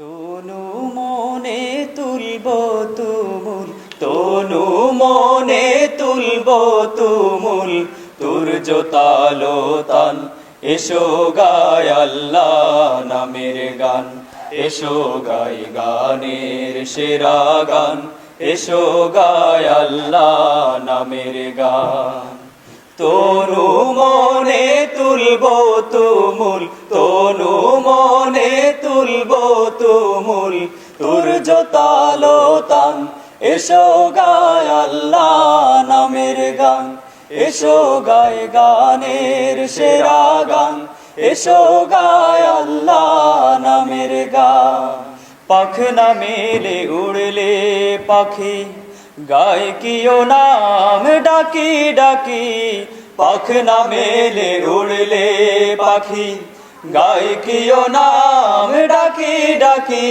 তনু মনে তুলব তুমুল, তনু মনে তুলব তুমুল তোর জোতালো তান এসো গায় আল্লাহ নামের গান, এসো গাই গানের সেরা গান, এসো গায় আল্লাহ নামের গান। তনু মনে তুলব তুমুল, তনু তুলব তুমুল তোর জোতালো তান এসো গায় আল্লাহ নামের গান। এসো গায় গানের সেরা গান। এসো গায় আল্লাহ নামের গান। পাখ না মেলে উড়লে পাখি, গায় কিও নাম ডাকি ডাকি। পাখ না মেলে উড়লে পাখি, গায় কিও নাম ডাকি ডাকি,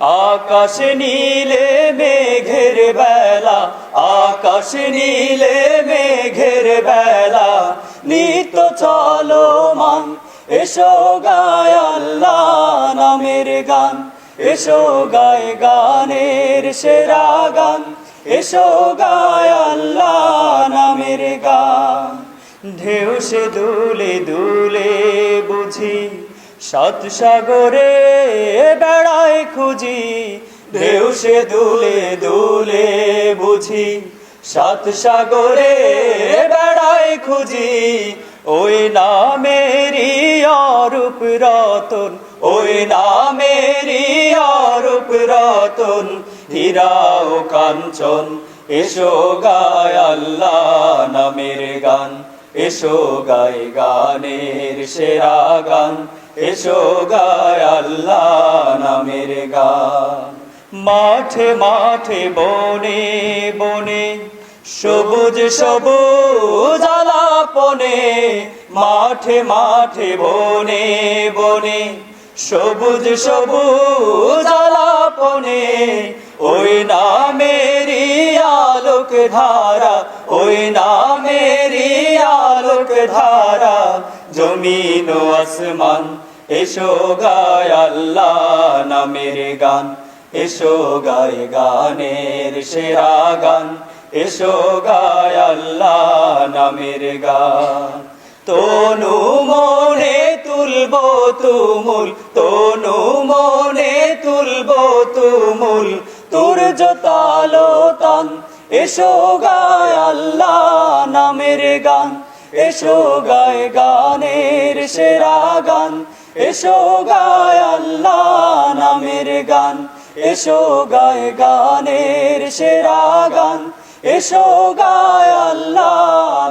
আকাশ নীলে মেঘের বেলা, আকাশ নীলে মেঘের বেলা, নিত চলো মান এসো গায় আল্লাহ নামের গান, এসো গায় গানের সেরা গান, এসো গায় আল্লাহ নামের গান। ঢেউ সে দুলে দুলে বুঝি সাত সাগরে বেড়ায় খুঁজি, ঢেউ সে দুলে দুলে বুঝি। সাত সাগরে বেড়ায় খুঁজি, ওই নামেরই অরূপ রতন, ওই নামেরই অরূপ রতন। হীরা ও কাঞ্চন, এসো গায় আল্লাহ নামের গান, এসো গায় গানের সেরা গান। এসো গায় আল্লাহ নামের গান। মাঠে মাঠে বনে বনে, সবুজ সবুজ আলাপনে, মাঠে মাঠে বনে বনে, সবুজ সবুজ আলাপনে, ওই নামেরই আলোক ধারা, ওই নামেরই আলোক ধারা, জমিন আসমান এসো গায় আল্লাহ নামের গান। এসো গায় গানের সেরা গান। এসো গায় আল্লাহ নামের গান। তনু মনে তুলব তুমুল, তনু মনে তুলব তুমুল তোর জোতালো তান। এসো গায় আল্লাহ নামের গান। এসো গায় গানের সেরা গান। এসো গায় আল্লাহ নামের গান। এসো গায় গানের সেরা গান। এসো গায় আল্লাহ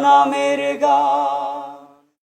নামের গান।